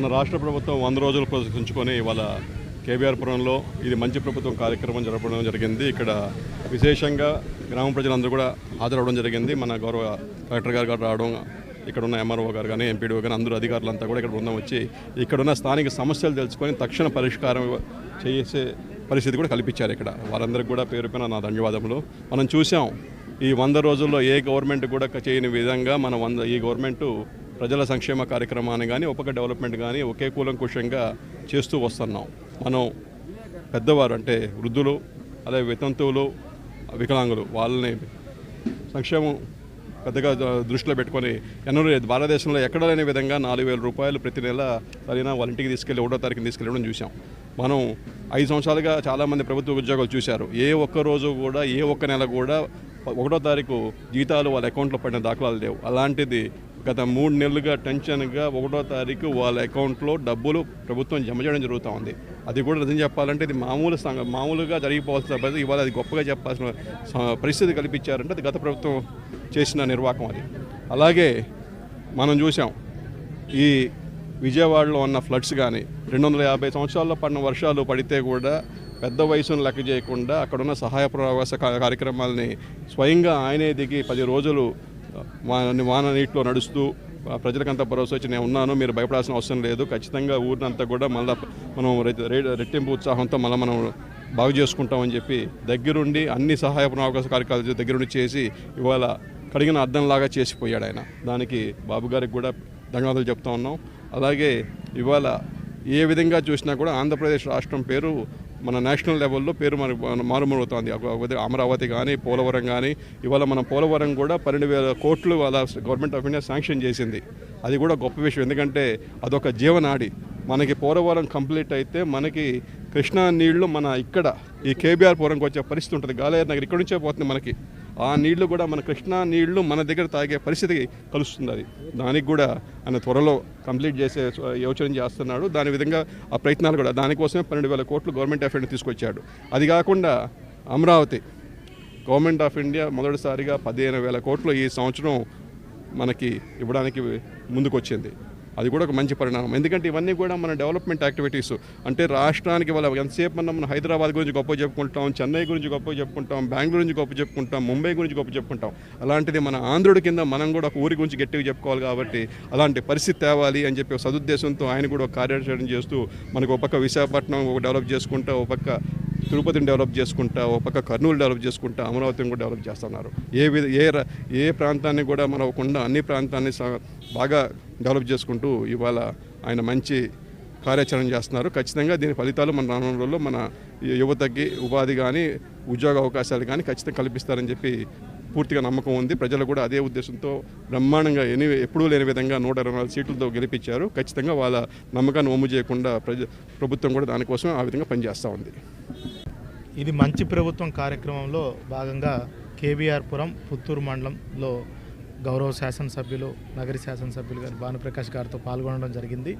మన రాష్ట్ర ప్రభుత్వం వంద రోజులు ప్రదర్శించుకొని ఇవాళ కేబీఆర్పురంలో ఇది మంచి ప్రభుత్వం కార్యక్రమం జరపడం జరిగింది. ఇక్కడ విశేషంగా గ్రామ ప్రజలందరూ కూడా హాజరవడం జరిగింది. మన గౌరవ కలెక్టర్ గారు గారు రావడం ఇక్కడ ఉన్న ఎంఆర్ఓ గారు కానీ ఎంపీడీఓ కానీ అందరూ అధికారులంతా కూడా ఇక్కడ బృందం వచ్చి ఇక్కడ ఉన్న స్థానిక సమస్యలు తెలుసుకొని తక్షణ పరిష్కారం చేసే పరిస్థితి కూడా కల్పించారు ఇక్కడ. వారందరికీ కూడా పేరు పైన నా ధన్యవాదములు. మనం చూసాం ఈ వంద రోజుల్లో ఏ గవర్నమెంట్ కూడా చేయని విధంగా మన వంద ఈ గవర్నమెంట్ ప్రజల సంక్షేమ కార్యక్రమాన్ని కానీ ఉపక డెవలప్మెంట్ కానీ ఒకే కూలంకుషంగా చేస్తూ వస్తున్నాం. మనం పెద్దవారు అంటే వృద్ధులు అలాగే వితంతువులు వికలాంగులు వాళ్ళని సంక్షేమం పెద్దగా దృష్టిలో పెట్టుకొని ఎన్నో భారతదేశంలో ఎక్కడ లేని విధంగా నాలుగు వేల రూపాయలు ప్రతి నెల సరైన వాళ్ళ ఇంటికి తీసుకెళ్ళి ఒకటో తారీఖుని తీసుకెళ్ళడం చూసాం మనం ఐదు సంవత్సరాలుగా చాలామంది ప్రభుత్వ ఉద్యోగాలు చూశారు. ఏ ఒక్క రోజు కూడా ఏ ఒక్క నెల కూడా ఒకటో తారీఖు జీతాలు వాళ్ళ అకౌంట్లో పడిన దాఖలాలు లేవు. అలాంటిది గత మూడు నెలలుగా టెన్షన్గా ఒకటో తారీఖు వాళ్ళ అకౌంట్లో డబ్బులు ప్రభుత్వం జమ చేయడం జరుగుతూ ఉంది. అది కూడా నిజం చెప్పాలంటే ఇది మామూలు మామూలుగా జరిగిపోవాల్సిన పరిస్థితి ఇవాళ అది గొప్పగా చెప్పాల్సిన పరిస్థితి కల్పించారంటే అది గత ప్రభుత్వం చేసిన నిర్వాహకం అది. అలాగే మనం చూసాం ఈ విజయవాడలో ఉన్న ఫ్లడ్స్ కానీ రెండు వందల యాభై సంవత్సరాల్లో పడిన వర్షాలు పడితే కూడా పెద్ద వయసును లెక్క చేయకుండా అక్కడున్న సహాయ ప్రవాస కార్యక్రమాలని స్వయంగా ఆయనే దిగి పది రోజులు వాన వాన నీటిలో నడుస్తూ ఆ ప్రజలకంతా భరోసా వచ్చి నేను ఉన్నాను మీరు భయపడాల్సిన అవసరం లేదు. ఖచ్చితంగా ఊరినంతా కూడా మళ్ళీ మనం రెట్టింపు ఉత్సాహంతో మళ్ళీ మనం బాగు చేసుకుంటామని చెప్పి దగ్గరుండి అన్ని సహాయ అవకాశ కార్యక్రమాలు దగ్గరుండి చేసి ఇవాళ కడిగిన అర్థంలాగా చేసిపోయాడు ఆయన. దానికి బాబు గారికి కూడా ధన్యవాదాలు చెప్తా ఉన్నాం. అలాగే ఇవాళ ఏ విధంగా చూసినా కూడా ఆంధ్రప్రదేశ్ రాష్ట్రం పేరు మన నేషనల్ లెవెల్లో పేరు మనకు మారుమరుగుతోంది అమరావతి కానీ పోలవరం కానీ ఇవాళ మన పోలవరం కూడా పన్నెండు వేల కోట్లు అలా గవర్నమెంట్ ఆఫ్ ఇండియా శాంక్షన్ చేసింది. అది కూడా గొప్ప విషయం. ఎందుకంటే అదొక జీవనాడి. మనకి పోలవరం కంప్లీట్ అయితే మనకి కృష్ణా నీళ్ళు మన ఇక్కడ ఈ కేబీఆర్ పురంకి వచ్చే పరిస్థితి ఉంటుంది. గాలేరు నగర్ ఇక్కడ నుంచే పోతుంది మనకి. ఆ నీళ్ళు కూడా మన కృష్ణా నీళ్ళు మన దగ్గర తాగే పరిస్థితి కలుస్తుంది. అది దానికి కూడా ఆయన త్వరలో కంప్లీట్ చేసే యోచన చేస్తున్నాడు. దాని విధంగా ఆ ప్రయత్నాలు కూడా దానికోసమే పన్నెండు వేల కోట్లు గవర్నమెంట్ ఆఫ్ ఇండియా తీసుకొచ్చాడు. అది కాకుండా అమరావతి గవర్నమెంట్ ఆఫ్ ఇండియా మొదటిసారిగా పదిహేను వేల కోట్లు ఈ సంవత్సరం మనకి ఇవ్వడానికి ముందుకొచ్చింది. అది కూడా ఒక మంచి పరిణామం. ఎందుకంటే ఇవన్నీ కూడా మన డెవలప్మెంట్ యాక్టివిటీస్ అంటే రాష్ట్రానికి వాళ్ళ ఎంతసేపు మనం మనం హైదరాబాద్ గురించి గొప్ప చెప్పుకుంటాం చెన్నై గురించి గొప్ప చెప్పుకుంటాం బెంగళూరు గురించి గొప్ప చెప్పుకుంటాం ముంబై గురించి గొప్ప చెప్పుకుంటాం. అలాంటిది మన ఆంధ్రుడి కింద మనం కూడా ఒక ఊరి గురించి గట్టిగా చెప్పుకోవాలి కాబట్టి అలాంటి పరిస్థితి తేవాలి అని చెప్పి ఒక సదుద్దేశంతో ఆయన కూడా ఒక కార్యాచరణ చేస్తూ మనకు ఒక పక్క విశాఖపట్నం ఒక డెవలప్ చేసుకుంటా ఒక పక్క తిరుపతిని డెవలప్ చేసుకుంటా ఒక పక్క కర్నూలు డెవలప్ చేసుకుంటా అమరావతిని కూడా డెవలప్ చేస్తున్నారు. ఏ విధ ఏ ఏ ప్రాంతాన్ని కూడా మనకుండా అన్ని ప్రాంతాన్ని బాగా డెవలప్ చేసుకుంటూ ఇవాళ ఆయన మంచి కార్యాచరణ చేస్తున్నారు. ఖచ్చితంగా దీని ఫలితాలు మన రానున్న రోజుల్లో మన యువతకి ఉపాధి కానీ ఉద్యోగ అవకాశాలు కానీ ఖచ్చితంగా కల్పిస్తారని చెప్పి పూర్తిగా నమ్మకం ఉంది. ప్రజలు కూడా అదే ఉద్దేశంతో బ్రహ్మాండంగా ఎని ఎప్పుడూ లేని విధంగా నూట ఇరవై నాలుగు సీట్లతో గెలిపించారు. ఖచ్చితంగా వాళ్ళ నమ్మకాన్ని ఒమ్ము చేయకుండా ప్రజ ప్రభుత్వం కూడా దానికోసం ఆ విధంగా పనిచేస్తూ ఉంది. ఇది మంచి ప్రభుత్వం కార్యక్రమంలో భాగంగా కేబీఆర్ పురం పుత్తూరు మండలంలో గౌరవ శాసనసభ్యులు నగరి శాసనసభ్యులు గారు భానుప్రకాష్ గారితో పాల్గొనడం జరిగింది.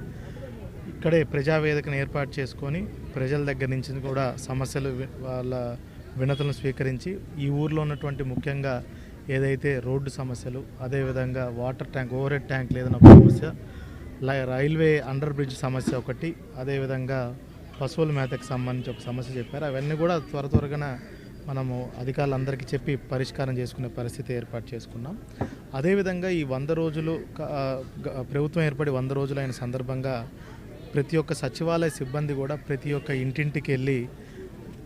ఇక్కడే ప్రజావేదికను ఏర్పాటు చేసుకొని ప్రజల దగ్గర నుంచి కూడా సమస్యలు వాళ్ళ వినతులను స్వీకరించి ఈ ఊర్లో ఉన్నటువంటి ముఖ్యంగా ఏదైతే రోడ్డు సమస్యలు అదేవిధంగా water tank over head tank లేదన్న సమస్య లై- రైల్వే అండర్ బ్రిడ్జ్ సమస్య ఒకటి అదేవిధంగా పశువుల మేతకు సంబంధించి ఒక సమస్య చెప్పారు. అవన్నీ కూడా త్వర త్వరగానే మనము అధికారులందరికీ చెప్పి పరిష్కారం చేసుకునే పరిస్థితి ఏర్పాటు చేసుకున్నాం. అదేవిధంగా ఈ వంద రోజులు ప్రభుత్వం ఏర్పడి వంద రోజులు అయిన సందర్భంగా ప్రతి ఒక్క సచివాలయ సిబ్బంది కూడా ప్రతి ఒక్క ఇంటింటికి వెళ్ళి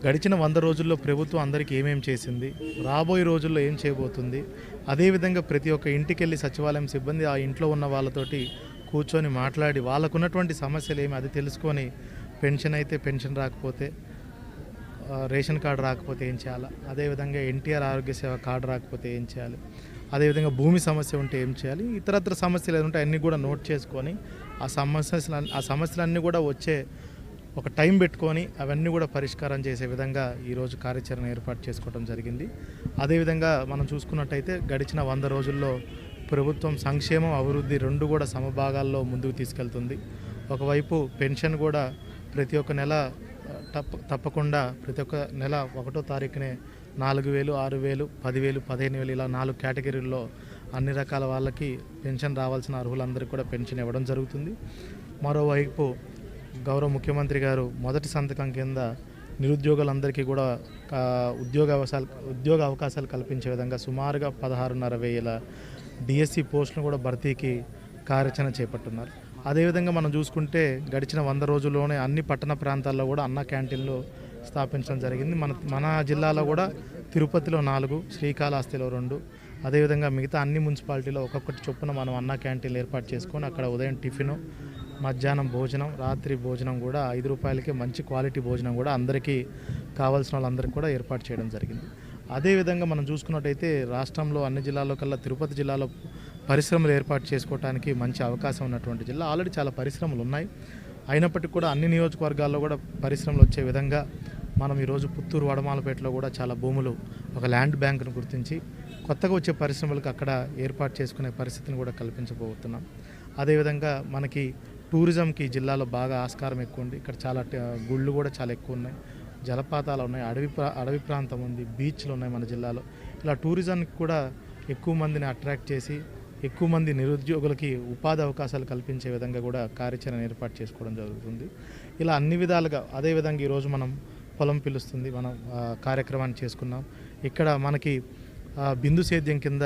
గడిచిన వంద రోజుల్లో ప్రభుత్వం అందరికీ ఏమేం చేసింది రాబోయే రోజుల్లో ఏం చేయబోతుంది అదేవిధంగా ప్రతి ఒక్క ఇంటికి వెళ్ళి సచివాలయం సిబ్బంది ఆ ఇంట్లో ఉన్న వాళ్ళతోటి కూర్చొని మాట్లాడి వాళ్ళకున్నటువంటి సమస్యలు ఏమి అది తెలుసుకొని పెన్షన్ అయితే పెన్షన్ రాకపోతే రేషన్ కార్డు రాకపోతే ఏం చేయాలి? అదేవిధంగా ఎన్టీఆర్ ఆరోగ్య సేవ కార్డు రాకపోతే ఏం చేయాలి? అదేవిధంగా భూమి సమస్య ఉంటే ఏం చేయాలి? ఇతరత్ర సమస్యలు ఏదంటే అన్నీ కూడా నోట్ చేసుకొని ఆ సమస్యలు ఆ సమస్యలన్నీ కూడా వచ్చే ఒక టైం పెట్టుకొని అవన్నీ కూడా పరిష్కారం చేసే విధంగా ఈరోజు కార్యాచరణ ఏర్పాటు చేసుకోవడం జరిగింది. అదేవిధంగా మనం చూసుకున్నట్టయితే గడిచిన వంద రోజుల్లో ప్రభుత్వం సంక్షేమం అభివృద్ధి రెండు కూడా సమభాగాల్లో ముందుకు తీసుకెళ్తుంది. ఒకవైపు పెన్షన్ కూడా ప్రతి ఒక్క నెల తప్ప తప్పకుండా ప్రతి ఒక్క నెల ఒకటో తారీఖునే నాలుగు వేలు ఆరు వేలు పదివేలు పదిహేను వేలు ఇలా నాలుగు కేటగిరీల్లో అన్ని రకాల వాళ్ళకి పెన్షన్ రావాల్సిన అర్హులందరికీ కూడా పెన్షన్ ఇవ్వడం జరుగుతుంది. మరోవైపు గౌరవ ముఖ్యమంత్రి గారు మొదటి సంతకం కింద నిరుద్యోగులందరికీ కూడా ఉద్యోగ అవకాశాలు ఉద్యోగ అవకాశాలు కల్పించే విధంగా సుమారుగా పదహారున్నర వేల డిఎస్సి పోస్టులను కూడా భర్తీకి కార్యాచరణ చేపట్టున్నారు. అదేవిధంగా మనం చూసుకుంటే గడిచిన వంద రోజుల్లోనే అన్ని పట్టణ ప్రాంతాల్లో కూడా అన్న క్యాంటీన్లు స్థాపించడం జరిగింది. మన మన జిల్లాలో కూడా తిరుపతిలో నాలుగు శ్రీకాళహస్తిలో రెండు. అదేవిధంగా మిగతా అన్ని మున్సిపాలిటీలో ఒక్కొక్కటి చొప్పున మనం అన్న క్యాంటీన్లు ఏర్పాటు చేసుకొని అక్కడ ఉదయం టిఫిను మధ్యాహ్నం భోజనం రాత్రి భోజనం కూడా ఐదు రూపాయలకి మంచి క్వాలిటీ భోజనం కూడా అందరికీ కావాల్సిన వాళ్ళందరికీ కూడా ఏర్పాటు చేయడం జరిగింది. అదేవిధంగా మనం చూసుకున్నట్టయితే రాష్ట్రంలో అన్ని జిల్లాల్లో కల్లా తిరుపతి జిల్లాలో పరిశ్రమలు ఏర్పాటు చేసుకోవడానికి మంచి అవకాశం ఉన్నటువంటి జిల్లా. ఆల్రెడీ చాలా పరిశ్రమలు ఉన్నాయి. అయినప్పటికీ కూడా అన్ని నియోజకవర్గాల్లో కూడా పరిశ్రమలు వచ్చే విధంగా మనం ఈరోజు పుత్తూరు వడమాలపేటలో కూడా చాలా భూములు ఒక ల్యాండ్ బ్యాంకును గుర్తించి కొత్తగా వచ్చే పరిశ్రమలకు అక్కడ ఏర్పాటు చేసుకునే పరిస్థితిని కూడా కల్పించబోతున్నాం. అదేవిధంగా మనకి టూరిజంకి జిల్లాలో బాగా ఆస్కారం ఎక్కువ ఉంది. ఇక్కడ చాలా గుళ్ళు కూడా చాలా ఎక్కువ ఉన్నాయి. జలపాతాలు ఉన్నాయి అడవి ప్రా అడవి ప్రాంతం ఉంది బీచ్లు ఉన్నాయి మన జిల్లాలో. ఇలా టూరిజంకి కూడా ఎక్కువ మందిని అట్రాక్ట్ చేసి ఎక్కువ మంది నిరుద్యోగులకి ఉపాధి అవకాశాలు కల్పించే విధంగా కూడా కార్యాచరణ ఏర్పాటు చేసుకోవడం జరుగుతుంది. ఇలా అన్ని విధాలుగా అదేవిధంగా ఈరోజు మనం పొలం పిలుస్తుంది మనం కార్యక్రమాన్ని చేసుకున్నాం. ఇక్కడ మనకి బిందు సేద్యం కింద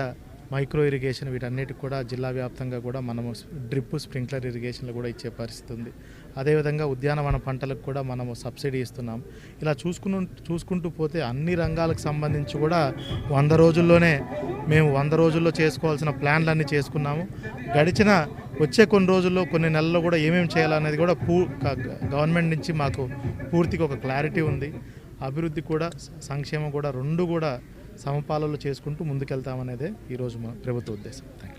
మైక్రో ఇరిగేషన్ వీటన్నిటికి కూడా జిల్లా వ్యాప్తంగా కూడా మనము డ్రిప్ స్ప్రింక్లర్ ఇరిగేషన్లు కూడా ఇచ్చే పరిస్థితి ఉంది అదేవిధంగా ఉద్యానవన పంటలకు కూడా మనము సబ్సిడీ ఇస్తున్నాం. ఇలా చూసుకుని చూసుకుంటూ పోతే అన్ని రంగాలకు సంబంధించి కూడా వంద రోజుల్లోనే మేము వంద రోజుల్లో చేసుకోవాల్సిన ప్లాన్లన్నీ చేసుకున్నాము. గడిచిన వచ్చే కొన్ని రోజుల్లో కొన్ని నెలల్లో కూడా ఏమేమి చేయాలనేది కూడా పూ గవర్నమెంట్ నుంచి మాకు పూర్తిగా ఒక క్లారిటీ ఉంది. అభివృద్ధి కూడా సంక్షేమం కూడా రెండు కూడా సమపాలలో చేసుకుంటూ ముందుకెళ్తామనేదే ఈరోజు మా ప్రభుత్వ ఉద్దేశం. Thank you